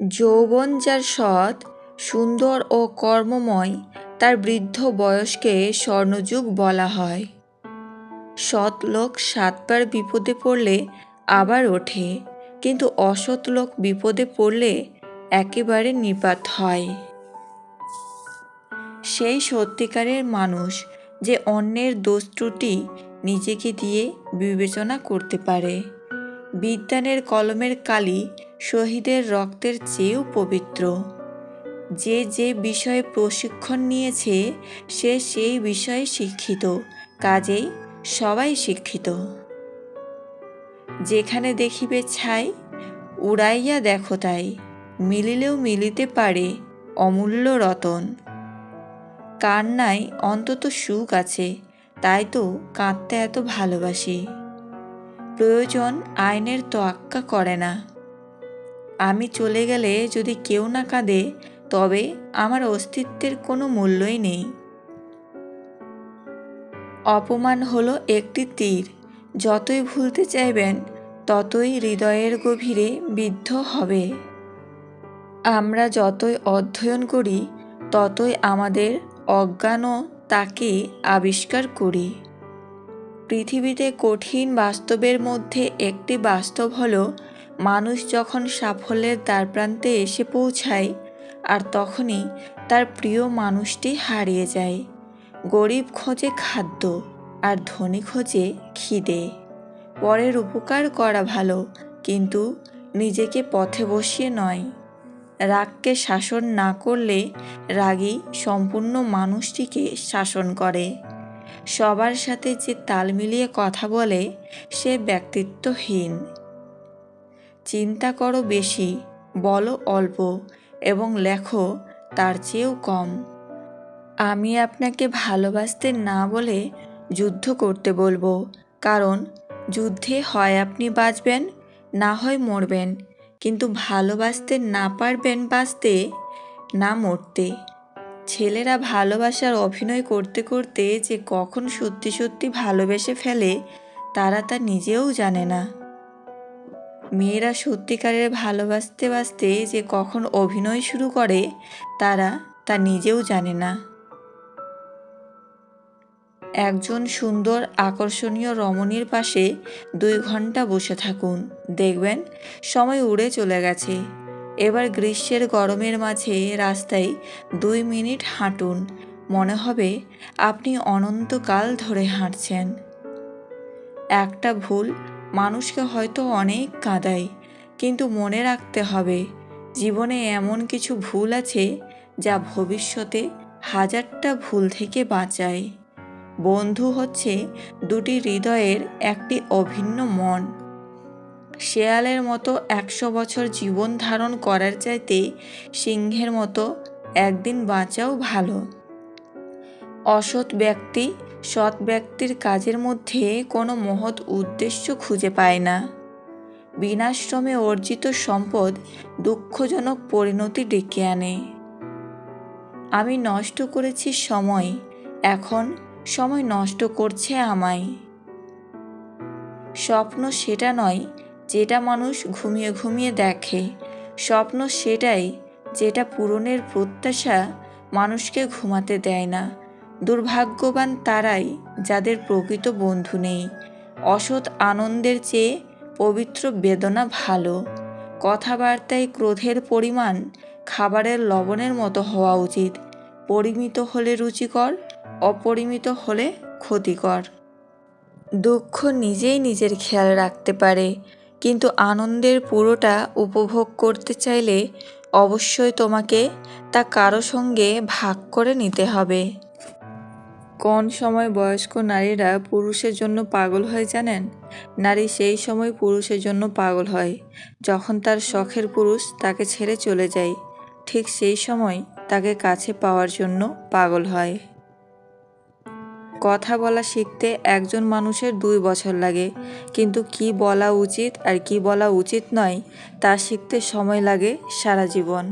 যৌবন যার সৎ, সুন্দর ও কর্মময়, তার বৃদ্ধ বয়সকে স্বর্ণযুগ বলা হয়। সৎ লোক সাতবার বিপদে পড়লে আবার ওঠে, কিন্তু অসৎ লোক বিপদে পড়লে একেবারে নিপাত হয়। সেই সত্যিকারের মানুষ যে অন্যের দোষ ত্রুটি নিজেকে দিয়ে বিবেচনা করতে পারে। বিদ্যানের কলমের কালি শহীদের রক্তের চেয়েও পবিত্র। যে যে বিষয়ে প্রশিক্ষণ নিয়েছে, সে সেই বিষয়ে শিক্ষিত। কাজেই সবাই শিক্ষিত। যেখানে দেখিবে ছাই, উড়াইয়া দেখো তাই। মিলিলেও মিলিতে পারে অমূল্য রতন। কান্নায় অন্তত সুখ আছে, তাই তো কাঁদতে এত ভালোবাসি। প্রয়োজন আইনের তোয়াক্কা করে না। আমি চলে গেলে যদি কেউ না কাঁদে, তবে আমার অস্তিত্বের কোনো মূল্যই নেই। অপমান হলো একটি তীর। যতই ভুলতে চাইবেন, ততই হৃদয়ের গভীরে বিদ্ধ হবে। আমরা যতই অধ্যয়ন করি, ততই আমাদের অজ্ঞানও তাকে আবিষ্কার করি। পৃথিবীতে কঠিন বাস্তবের মধ্যে একটি বাস্তব হলো মানুষ যখন সাফল্যের দ্বারপ্রান্তে এসে পৌঁছায়, আর তখনই তার প্রিয় মানুষটি হারিয়ে যায়। গরিব খোঁজে খাদ্য, আর ধনী খোঁজে খিদে। পরের উপকার করা ভালো, কিন্তু নিজেকে পথে বসিয়ে নয়। রাগকে শাসন না করলে রাগী সম্পূর্ণ মানুষটিকে শাসন করে। সবার সাথে যে তাল মিলিয়ে কথা বলে, সে ব্যক্তিত্বহীন। চিন্তা করো বেশি, বলো অল্প, এবং লেখো তার চেয়েও কম। আমি আপনাকে ভালোবাসতে না বলে যুদ্ধ করতে বলব, কারণ যুদ্ধে হয় আপনি বাঁচবেন, না হয় মরবেন, কিন্তু ভালোবাসতে না পারবেন বাঁচতে, না মরতে। ছেলেরা ভালোবাসার অভিনয় করতে করতে যে কখন সত্যি সত্যি ভালোবেসে ফেলে, তারা তা নিজেও জানে না। মেয়েরা সত্যিকারের ভালোবাসতে বাসতে যে কখন অভিনয় শুরু করে, তারা তা নিজেও জানে না। একজন সুন্দর, আকর্ষণীয় রমণীর পাশে দুই ঘণ্টা বসে থাকুন। দেখবেন, সময় উড়ে চলে গেছে। এবার গ্রীষ্মের গরমের মাঝে রাস্তায় দুই মিনিট হাঁটুন। মনে হবে, আপনি অনন্তকাল ধরে হাঁটছেন। একটা ভুল মানুষকে হয়তো অনেক কাঁদায়, কিন্তু মনে রাখতে হবে, জীবনে এমন কিছু ভুল আছে যা ভবিষ্যতে হাজারটা ভুল থেকে বাঁচায়। বন্ধু হচ্ছে দুটি হৃদয়ের একটি অভিন্ন মন। শেয়ালের মতো একশো বছর জীবন ধারণ করার চাইতে সিংহের মতো একদিন বাঁচাও ভালো। অসৎ ব্যক্তি সৎ ব্যক্তির কাজের মধ্যে কোনো মহৎ উদ্দেশ্য খুঁজে পায় না। বিনাশ্রমে অর্জিত সম্পদ দুঃখজনক পরিণতি ডেকে আনে। আমি নষ্ট করেছি সময়, এখন সময় নষ্ট করছে আমায়। স্বপ্ন সেটা নয় যেটা মানুষ ঘুমিয়ে ঘুমিয়ে দেখে, স্বপ্ন সেটাই যেটা পূরণের প্রত্যাশা মানুষকে ঘুমাতে দেয় না। দুর্ভাগ্যবান তারাই যাদের প্রকৃত বন্ধু নেই। অসৎ আনন্দের চেয়ে পবিত্র বেদনা ভালো। কথাবার্তায় ক্রোধের পরিমাণ খাবারের লবণের মতো হওয়া উচিত। পরিমিত হলে রুচিকর, অপরিমিত হলে ক্ষতিকর। দুঃখ নিজেই নিজের খেয়াল রাখতে পারে, কিন্তু আনন্দের পুরোটা উপভোগ করতে চাইলে অবশ্যই তোমাকে তা কারও সঙ্গে ভাগ করে নিতে হবে। কোন সময় বয়স্ক নারীরা পুরুষের জন্য পাগল হয় জানেন? নারী সেই সময় পুরুষের জন্য পাগল হয়, যখন তার শখের পুরুষ তাকে ছেড়ে চলে যায়। ঠিক সেই সময় তাকে কাছে পাওয়ার জন্য পাগল হয়। কথা বলা শিখতে একজন মানুষের দুই বছর লাগে, কিন্তু কি বলা উচিত আর কি বলা উচিত নয়, তা শিখতে সময় লাগে সারা জীবন।